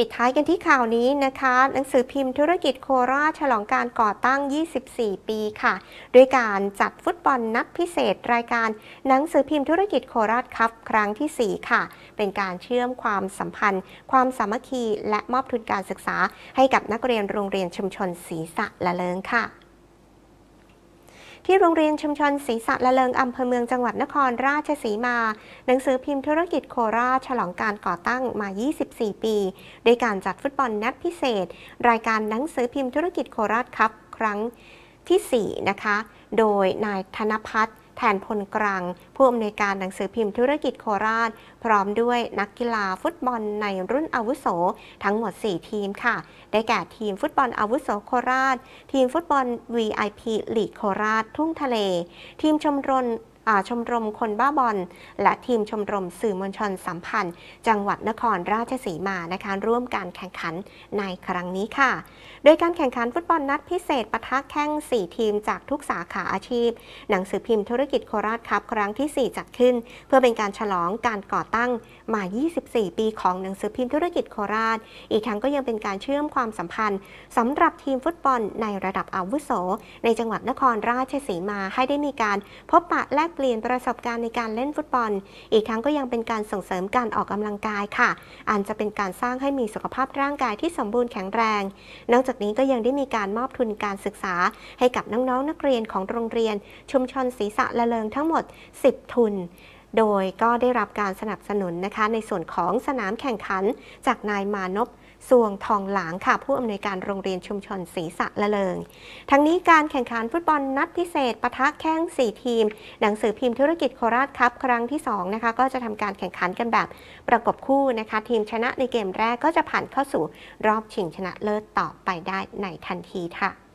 ปิดท้ายกันที่ข่าวนี้นะคะ หนังสือพิมพ์ธุรกิจโคราชฉลองการก่อตั้ง 24 ปีค่ะ ด้วยการจัดฟุตบอลนัดพิเศษรายการ หนังสือพิมพ์ธุรกิจโคราชครับครั้งที่ 4 ค่ะ เป็นการเชื่อมความสัมพันธ์ ความสามัคคี และมอบทุนการศึกษา ให้กับนักเรียนโรงเรียนชุมชนศรีสะละเลิงค่ะ ที่โรงเรียนชุมชนศรีสะละเลิงอำเภอเมืองจังหวัดนครราชสีมา หนังสือพิมพ์ธุรกิจโคราชฉลองการก่อตั้งมา 24 ปี โดยการจัดฟุตบอลนัดพิเศษ รายการหนังสือพิมพ์ธุรกิจโคราชครับ ครั้งที่ 4 นะคะ โดยนายธนพัฒน์ แทนพลกลางผู้อำนวยการหนังสือพิมพ์ธุรกิจโคราช พร้อมด้วยนักกีฬาฟุตบอลในรุ่นอาวุโส ทั้งหมด 4 ทีมค่ะ ได้แก่ทีมฟุตบอลอาวุโสโคราช ทีมฟุตบอล VIP ลีกโคราช ทุ่งทะเล ทีมชมรม ชมรมคนบ้าบอล และทีมชมรมสื่อมวลชนสัมพันธ์ จังหวัดนครราชสีมานะคะร่วมการแข่งขันในครั้งนี้ค่ะ โดยการแข่งขันฟุตบอลนัดพิเศษปะทะแข่ง 4 ทีมจากทุกสาขาอาชีพ หนังสือพิมพ์ธุรกิจโคราชครับ ครั้งที่ 4 จัดขึ้น เพื่อเป็นการฉลองการก่อตั้งมา 24 ปีของหนังสือพิมพ์ธุรกิจโคราช อีกทั้งก็ยังเป็นการเชื่อมความสัมพันธ์สำหรับทีมฟุตบอลในระดับอาวุโส ในจังหวัดนครราชสีมาให้ได้มีการพบปะแลกเปลี่ยนประสบการณ์ในการเล่นฟุตบอล อีกทั้งก็ยังเป็นการส่งเสริมการออกกำลังกายค่ะอันจะเป็นการสร้างให้มีสุขภาพร่างกายที่สมบูรณ์แข็งแรง นอกจากนี้ก็ยังได้มีการมอบทุนการศึกษา ให้กับน้องๆนักเรียนของโรงเรียน ชุมชนศรีสะละเลิงทั้งหมด 10 ทุนโดยก็ได้รับการสนับสนุนนะคะในส่วนของสนามแข่งขันจากนายมานพ สวงทองหลางค่ะ ผู้อำนวยการโรงเรียนชุมชนศรีสะละเลิง ทั้งนี้การแข่งขันฟุตบอลนัดพิเศษปะทะแข้ง 4 ทีม หนังสือพิมพ์ธุรกิจโคราชครับครั้งที่2นะคะก็จะทำการแข่งขันกันแบบประกบคู่นะคะ ทีมชนะในเกมแรกก็จะผ่านเข้าสู่รอบชิงชนะเลิศต่อไปได้ในทันทีค่ะ